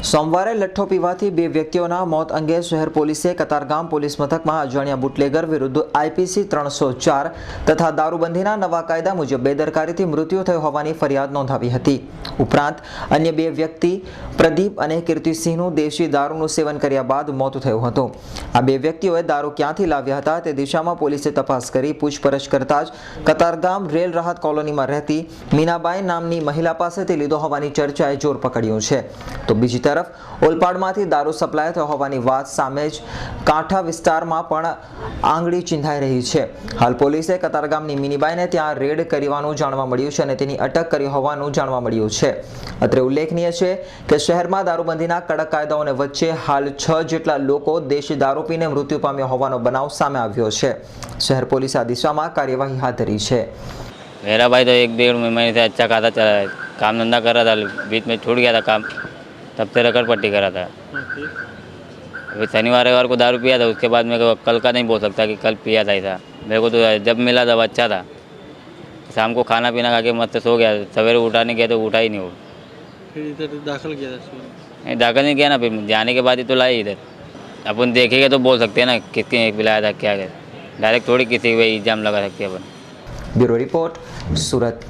સોમવારે લઠ્ઠો પીવાથી બે વ્યક્તિઓના મોત અંગે શહેર પોલીસે કતારગામ પોલીસ મથકમાં અજાણ્યા બુટલેગર વિરુદ્ધ આઈપીસી ત્રણસો ચાર તથા દારૂબંધીના નવા કાયદા મુજબ બેદરકારીથી મૃત્યુ થયો હોવાની ફરિયાદ નોંધાવી હતી. ઉપરાંત, અન્ય બે વ્યક્તિ પ્રદીપ અને કીર્તિસિંહનું દેશી દારૂનું સેવન કર્યા બાદ મોત થયું હતું. આ બે વ્યક્તિઓએ દારૂ ક્યાંથી લાવ્યા હતા તે દિશામાં પોલીસે તપાસ કરી પૂછપરછ કરતા જ કતારગામ રેલ રાહત કોલોનીમાં રહેતી મીનાબાઈ નામની મહિલા પાસેથી લીધો હોવાની ચર્ચાએ જોર પકડ્યું છે. તો બીજી તરફ, ઓલપાડમાંથી દારૂ સપ્લાય થયો હોવાની વાત સામે જ કાંઠા વિસ્તારમાં પણ આંગળી ચિંધાઈ રહી છે. હાલ પોલીસે કતારગામની મીનીબાઈને ત્યાં રેડ કરવાનું જાણવા મળ્યું છે અને તેની અટક કરી હોવાનું જાણવા મળ્યું છે. અત્રે ઉલ્લેખનીય છે કે શહેરમાં દારૂબંધીના કડક કાયદાઓને વચ્ચે હાલ છ જેટલા લોકો દેશી દારૂ પીને મૃત્યુ પામ્યા હોવાનો બનાવ સામે આવ્યો છે શહેર પોલીસે આ દિશામાં કાર્યવાહી હાથ ધરી છે मेरा भाई तो एक डेढ़ महीने से अच्छा खासा चला है काम धंधा कर रहा था बीच में छूट गया था काम तब से रकड़ पट्टी करा था अभी शनिवार रविवार को दारू पिया था उसके बाद मेरे को कल का नहीं बोल सकता कि कल पिया था ऐसा मेरे को तो जब मिला तब अच्छा था शाम को खाना पीना खा के मस्त सो गया सवेरे उठाने गया तो उठा ही नहीं वो फिर इधर दाखिल किया था नहीं दाखिल नहीं किया ना फिर जाने के बाद ही तो लाए इधर। अपन देखेंगे तो बोल सकते हैं ना किसके बुलाया था क्या डायरेक्ट थोड़ी किसी को एग्ज़ाम लगा सकते हैं अपन। ब्यूरो रिपोर्ट सूरत।